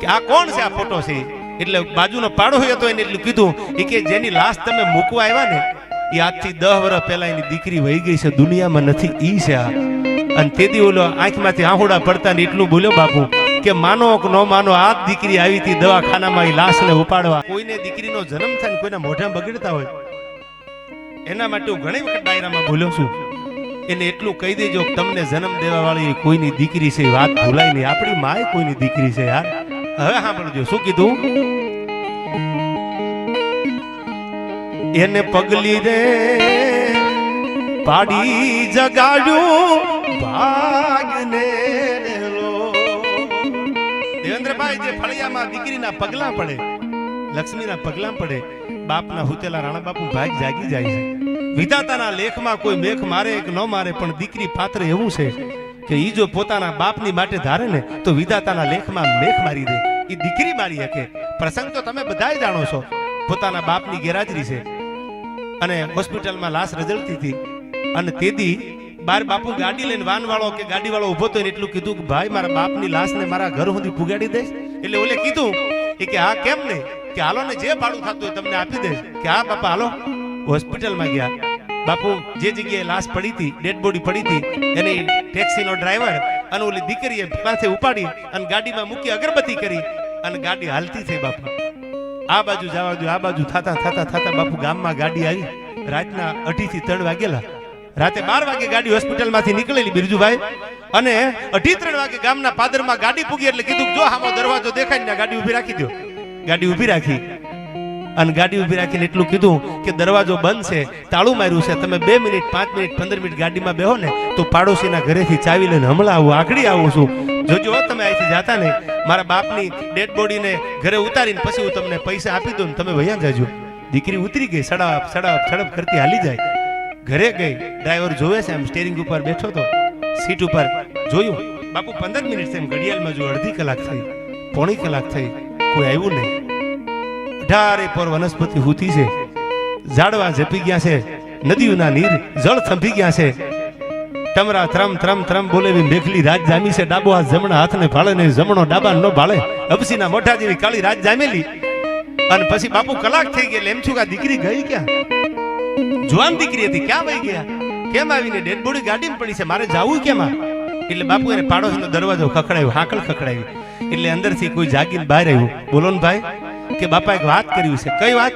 કે આ કોણ છે આ ફોટો છે? એટલે બાજુનો પાડો હતો એને એટલું કીધું એ કે જેની લાશ તમે મૂકવા આવ્યા ને એ આજથી દહ વર્ષ પહેલા એની દીકરી વહી ગઈ છે, દુનિયામાં નથી, ઈ છે આ. અને તેથી ઓલો આંખમાંથી આહુડા પડતા ને એટલું બોલ્યો, બાપુ, કે માનો કે ન માનો, આ દીકરી આવી હતી દવાખાનામાં એ લાશને ઉપાડવા. કોઈને દીકરીનો જન્મ થાય ને કોઈના મોઢા બગડતા હોય, એના માટે હું ઘણી વખત ડાયરામાં બોલ્યો છું. એને એટલું કહી દેજો તમને જન્મ દેવા વાળી કોઈની દીકરી છે વાત ભૂલાય નહીં. આપણી માય કોઈની દીકરી છે, યાર. હવે સાંભળજો, શું કીધું? એને પગલી રે પાડી જગાડ્યું, ભાગને દેવેન્દ્રભાઈ જે ફળિયામાં દીકરીના પગલા પડે, લક્ષ્મીના પગલા પડે, બાપના હુતેલા રાણા બાપુ ભાગ જાગી જાય છે. વિધાતાના લેખમાં કોઈ મેખ મારે કે ન મારે, પણ દીકરી પાત્ર એવું છે કે ઈ જો પોતાના બાપની માટે ધારે ને, તો વિધાતાના લેખમાં મેખ મારી દે, ઈ દીકરી મારી શકે પ્રસંગ તો તમે બધાય જાણો છો. પોતાના બાપની ગેરહાજરી છે. અને હોસ્પિટલમાં લાશ રજળતી હતી. અને તેથી બાર બાપુ ગાડી લઈને વાન વાળો કે ગાડી વાળો ઊભો તો એટલું કીધું કે, ભાઈ, મારા બાપની લાશને મારા ઘર સુધી પુગાડી દઈશ એટલે ઓલે કીધું એ કે હા કેમ નહીં? કે હાલો ને જે ભાડું થતું હોય તમને આપી દઈશ કે, હા, બાપા, હાલો. હોસ્પિટલમાં ગયા. બાપુ, જે જગ્યાએ લાશ પડી હતી, ડેડ બોડી પડી હતી, એની ટેક્સીનો ડ્રાઈવર અને ઓલી દીકરીએ પાસે ઉપાડી અને ગાડીમાં મૂકી અગરબત્તી કરી અને ગાડી હાલતી થઈ બાપુ. આ બાજુ જવા દો, આ બાજુ થાતા થાતા થાતા બાપુ ગામમાં ગાડી આવી. રાતના અઢી થી ત્રણ વાગેલા. રાતે બાર વાગે ગાડી હોસ્પિટલમાંથી નીકળેલી બિરજુભાઈ અને અઢી ત્રણ વાગે ગામના પાદરમાં ગાડી પૂગી એટલે કીધું જો હામો દરવાજો દેખાય ને ગાડી ઊભી રાખી દો ગાડી ઊભી રાખી. અને ગાડી ઊભી રાખીને એટલું કીધું કે દરવાજો બંધ છે, તાળું માર્યું છે. તમે બે મિનિટ, પાંચ મિનિટ, પંદર મિનિટ ગાડીમાં બેહો ને તો પાડોશીના ઘરેથી ચાવી લઈને હમણાં આવું આગળી આવું છું. જોજો તમે અહીંથી જાતા ને મારા બાપની ડેડ બોડીને ઘરે ઉતારીને પછી હું તમને પૈસા આપી દઉં તમે વૈયા જજો. દીકરી ઉતરી ગઈ સડાપ સડાપ સડપ કરતી હાલી જાય. ઘરે ગઈ, ડ્રાઈવર જોવે છે એમ સ્ટેરિંગ ઉપર બેઠો તો. સીટ ઉપર જોયું, બાપુ પંદર મિનિટ છે, એમ ઘડિયાળમાં જો અડધી કલાક થઈ, પોણી કલાક થઈ, કોઈ આવ્યું નહીં. અઢારે પર વનસ્પતિ હૂતી છે. ઝાડવા ઝપી ગયા છે. નદીઓના નીર જળ થંભી ગયા છે. તમરા ત્રમ ત્રમ ત્રમ બોલે મેઘલી રાજ જામી છે. ડાબો હાથ જમણા હાથને ભાળે ને જમણો ડાબા નો ભાળે. અપસીના મોઢા જેવી કાળી રાજ જામેલી. અને પછી બાપુ કલાક થઈ એટલે એમ છું કે દીકરી ગઈ ક્યાં? જુવાન દીકરી હતી, ક્યાં વહી ગયા? કેમ આવીને ડેડ બોડી ગાડીમાં પડી છે? મારે જાવું કેમ એટલે બાપુ એને પાડોશનો દરવાજો ખખડાયો, હાંકળ ખખડાવી. એટલે અંદરથી કોઈ જાગીને બહાર આવ્યું. બોલો ને ભાઈ. કે બાપા એક વાત કરવી છે. કઈ વાત?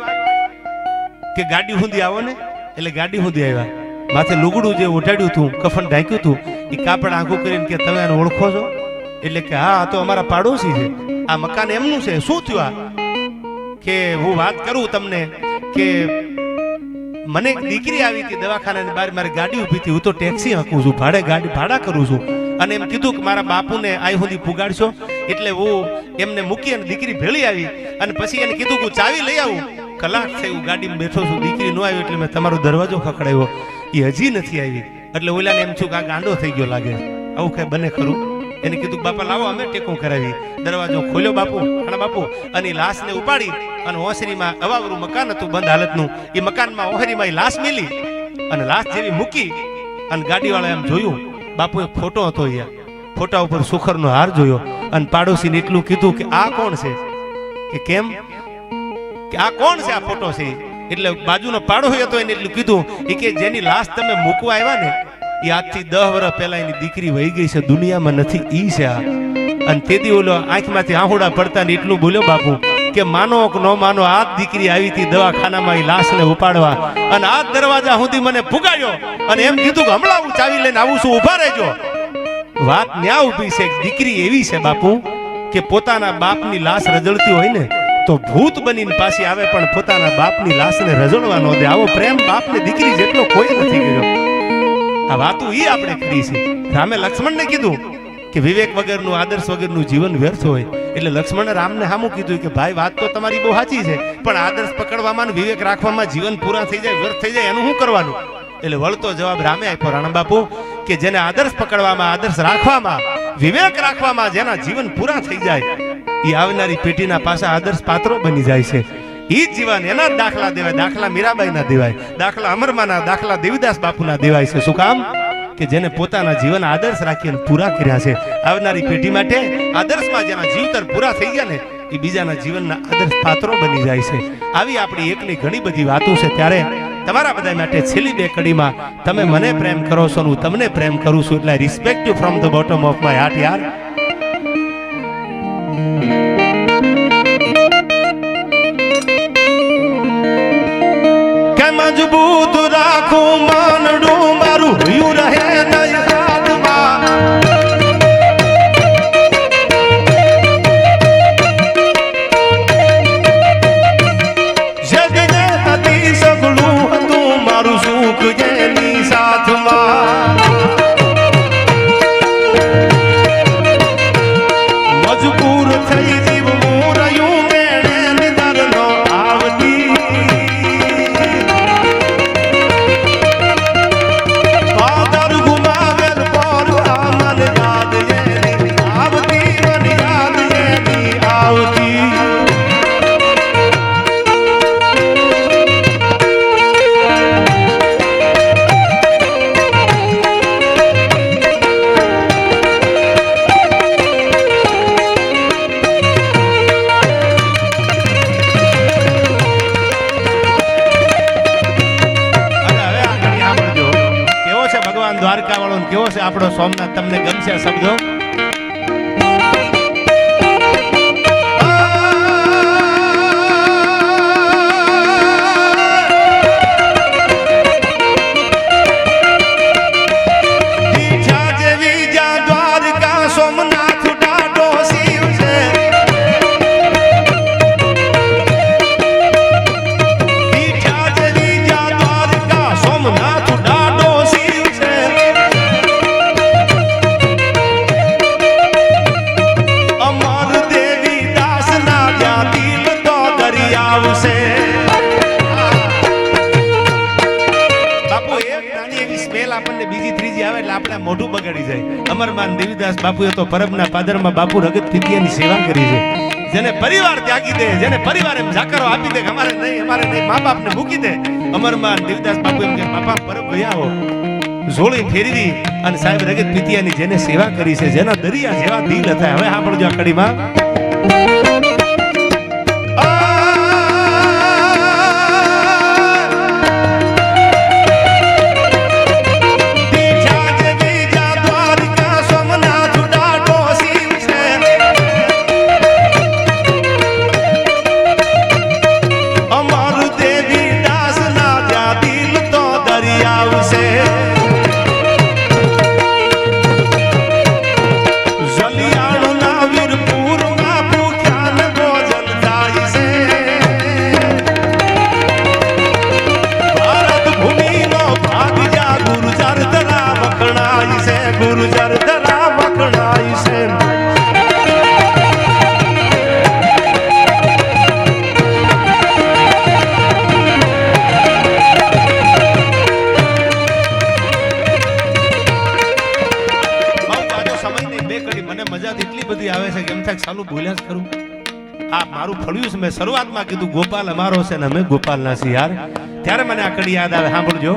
કે ગાડી સુધી આવો ને? એટલે ગાડી સુધી આવ્યા. માથે લુગડું જે ઓઢાડ્યું હતું, કફન ઢાંક્યું હતું, એ કાપડ આંખું કરીને કે તમે આને ઓળખો છો? એટલે કે હા તો અમારા પાડોશી છે. આ મકાન એમનું છે. શું થયું આ? કે હું વાત કરું તમને કે મને એક દીકરી આવી હતી દવાખાનાની બહાર, મારી ગાડી ઊભી હતી. હું તો ટેક્સી હાંકું છું, ભાડે ગાડી, ભાડા કરું છું. અને એમ કીધું કે મારા બાપુને આઈ સુધી પુગાડશો. એટલે હું એમને મૂકી અને દીકરી ભેળી આવી અને પછી એને કીધું હું ચાવી લઈ આવું. કલાક હું ગાડીમાં બેઠો છું, દીકરી ન આવી એટલે મેં તમારો દરવાજો ખખડાવ્યો. એ હજી નથી આવી. એટલે ઓલાને એમ છું કે આ ગાંડો થઈ ગયો લાગે. આવું કઈ બને ખરું? એને કીધું બાપા લાવો, અમે ટેકો કરાવી. દરવાજો ખોલ્યો બાપુ ખાણા બાપુ. અને એ લાશને ઉપાડી અને ઓસરીમાં અવાવરું મકાન હતું બંધ હાલતનું. એ મકાનમાં ઓહરીમાં એ લાશ મિલી અને લાશ જેવી મૂકી અને ગાડીવાળા એમ જોયું બાપુ એ ફોટો હતો અહીંયા. ફોટા ઉપર સુખરનો હાર જોયો અને પાડોશીને એટલું કીધું કે આ કોણ છે? કે કેમ? કે આ કોણ છે આ ફોટો છે? એટલે બાજુનો પાડોશી હતો એને એટલું કીધું, એ કે જેની લાશ તમે મૂકવા આવ્યા ને, એ આજથી દહ વર્ષ પહેલા એની દીકરી વહી ગઈ છે, દુનિયામાં નથી, ઈ છે આ. અને તેથી ઓલો આંખમાંથી આહુડા પડતા ને એટલું બોલ્યો, બાપુ, કે માનો કે ન માનો, આ દીકરી આવી હતી દવાખાનામાં એ લાશને ઉપાડવા. અને આ દરવાજા સુધી મને પુગાડ્યો અને એમ કીધું કે હમણાં હું ચાવી લઈને આવું છું, ઊભા રહેજો. વાત ન્યા ઊભી છે દીકરી એવી છે બાપુ, કે પોતાના બાપની લાશ રજળતી હોય ને, તો ભૂત બનીને પાછી આવે, પણ પોતાના બાપની લાશને રજળવા ન દે. આવો પ્રેમ બાપને દીકરી જેટલો કોઈ નથી કર્યો. આ વાતો ઈ આપણે કરી છે. રામે લક્ષ્મણને કીધું કે વિવેક વગરનું, આદર્શ વગરનું જીવન વ્યર્થ હોય. એટલે લક્ષ્મણે રામને સામું કીધું કે ભાઈ, વાત તો તમારી બહુ સાચી છે, પણ આદર્શ પકડવામાં વિવેક રાખવામાં જીવન પૂરા થઈ જાય, વ્યર્થ થઈ જાય, એનું શું કરવાનું? એટલે વળતો જવાબ રામે આપ્યો. રાણા બાપુ કે જેને આદર્શ પકડવામાં, આદર્શ રાખવામાં, વિવેક રાખવામાં જેના જીવન પૂરા થઈ જાય એ આવનારી પેઢીના પાછા આદર્શ પાત્રો બની જાય છે. એ જ જીવન એના જ દાખલા દેવાય. દાખલા મીરાબાઈના દેવાય. દાખલા અમરમાના, દાખલા દેવીદાસ બાપુના દેવાય છે. શું કામ? કે જેને પોતાના જીવન આદર્શ રાખીને પૂરા કર્યા છે. આવનારી પેઢી માટે આદર્શમાં જેના જીવતર પૂરા થઈ ગયા ને એ બીજાના જીવનના આદર્શ પાત્રો બની જાય છે. આવી આપણી એકની ઘણી બધી વાતો છે. ત્યારે તમારા બધા માટે છેલ્લી બે કડીમાં તમે મને પ્રેમ કરો છો હું તમને પ્રેમ કરું છું એટલે respect you from the bottom of my heart યાર. મજબૂત રાખું માનડું મારું? રહ્યું રહે આપણો સોમનાથ તમને ગમશે શબ્દો. બાપુ, એક નાની એવી સ્મેલ આપણને બીજી ત્રીજી આવે એટલે આપણે મોઢું બગાડી જાય. અમરમાન દેવીદાસ બાપુએ તો પરબના પાદરમાં બાપુ રગત તિથિયાની સેવા કરી છે. જેને પરિવાર ત્યાગી દે, જેને પરિવાર એમ જાકરો આપી દે અમારે નહીં અમારે નહીં મા બાપને મૂકી દે. અમરમાન દેવીદાસ બાપુ એમ કે, બાપા, પરબ ગયા હો ઝોળી ફેરવી અને સાહેબ રગત પિતિયાની જેને સેવા કરી છે, જેના દરિયા જેવા દિલ હતા. હવે સાંભળજો આ કડીમાં. તો એટલી બધી આવે છે કે એમ થાય સાલું બોલ્યા જ ખરું આ મારું ફળ્યું છે. મેં શરૂઆતમાં કીધું, ગોપાલ અમારો છે ને અમે ગોપાલ ના છીએ યાર. ત્યારે મને આ કડી યાદ આવે. સાંભળજો.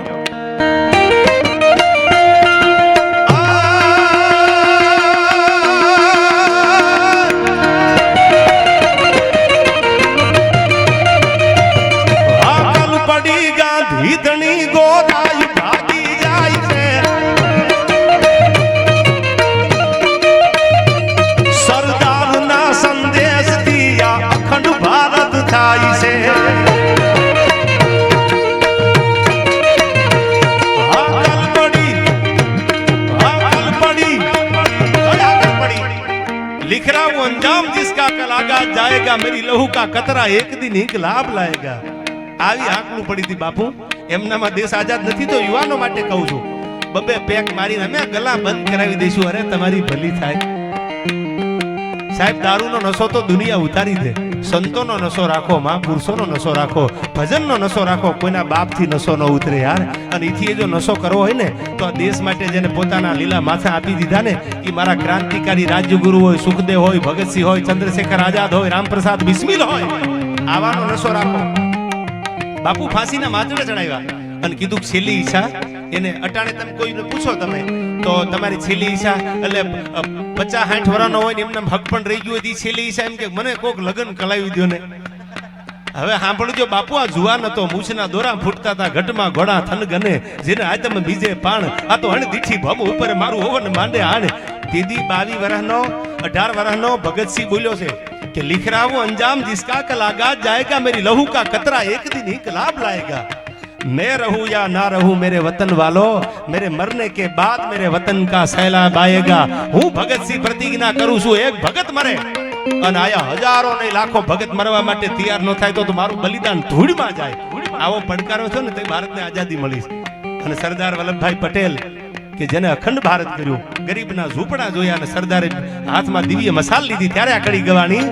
કા કતરા એક દિન એક લાભ લાયગા. આવી આંકડું પડી હતી બાપુ. એમનામાં દેશ આઝાદ નથી તો યુવાનો માટે કહું છું. બબે પેક મારીને અમે ગલા બંધ કરાવી દઈશું. અરે, તમારી ભલી થાય. સાહેબ, દારૂનો નશો તો દુનિયા ઉતારી દે. સંતોનો નશો રાખો મહાપુરુષોનો નશો રાખો, ભજનનો નશો રાખો, કોઈના બાપથી નશો ન ઉતરે યાર. અને એથી જો નશો કરવો હોય ને, તો આ દેશ માટે જેને પોતાના લીલા માથા આપી દીધા ને, એ મારા ક્રાંતિકારી રાજ્યગુરુ હોય, સુખદેવ હોય, ભગતસિંહ હોય, ચંદ્રશેખર આઝાદ હોય, રામપ્રસાદ બિસ્મિલ હોય, આવાનો નશો રાખો. બાપુ ફાંસીના માથડે ચડાવ્યા અને કીધું છેલ્લી ઈચ્છા એને અટાણે તમે કોઈને પૂછો તમે તો તમારી છેલ્લી ઈચ્છા એટલે અ, પચાસ સાઠ વર્ષનો હોય ને એમને હક પણ રહી ગયો હોય તો ઈ છેલ્લી ઈચ્છા એમ કે મને કોક લગ્ન કલાવી દ્યો ને હવે સાંભળજો બાપુ આ જુવાન હતો મૂછના દોરા ફૂટતા હતા ઘટમાં ઘોડા થન ગને જેને આ તમે બીજે પાણ આ તો હણ દીઠી ભમ ઉપર મારું હોવન માંડે આણ તેદી બાવી વર્ષનો અઢાર વર્ષનો ભગતસિંહ બોલ્યો છે કે लिखराओ अंजाम जिसका कल आगाज जाएगा मेरी लहू का कतरा एक दिन एक लाभ लाएगा मैं रहूं या ना रहूं मेरे वतन वालो मेरे मरने के बाद मेरे वतन का सैलाब आएगा હું ભગતસિંહ પ્રતિજ્ઞા કરું છું એક ભગત મરે અને આયા હજારો ને લાખો ભગત મરવા માટે તૈયાર ન થાય તો તો મારું બલિદાન ધૂળમાં જાય આવો પડકારો છો ને તો ભારતને આઝાદી મળી છે. અને સરદાર વલ્લભભાઈ પટેલ કે જેને અખંડ ભારત કર્યું ગરીબના ઝૂંપડા જોયા અને સરદારે હાથમાં દિવ્ય મસાલ લીધી ત્યારે આ કડી ગવાની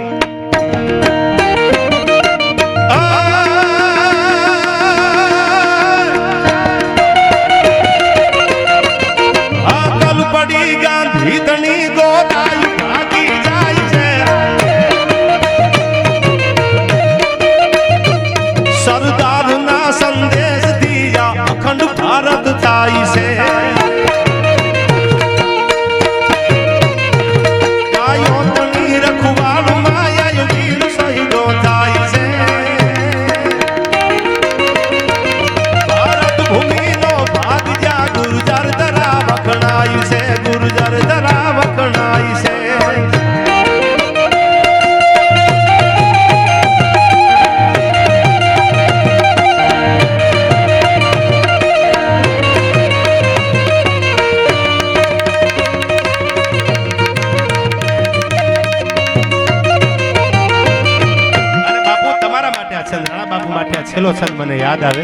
છંદ રાણા બાપુ માટે આ છેલ્લો છંદ મને યાદ આવે.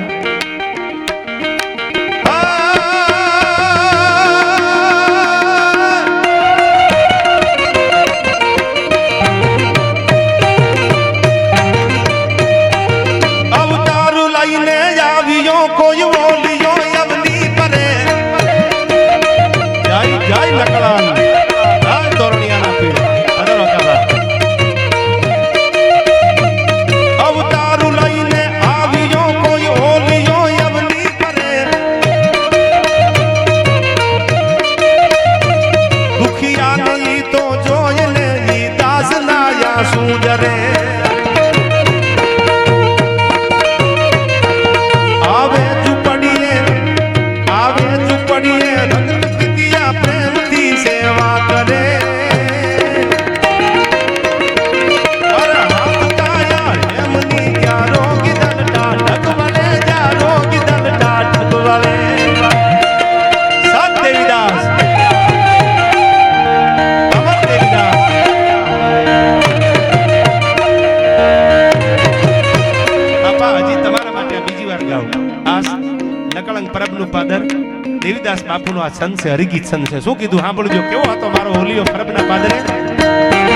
દેવીદાસ બાપુનો આ છંદ છે, હરિગીત છંદ છે. શું કીધું? સાંભળજો. કેવો હતો મારો હોલીઓ પરબના પાદરે?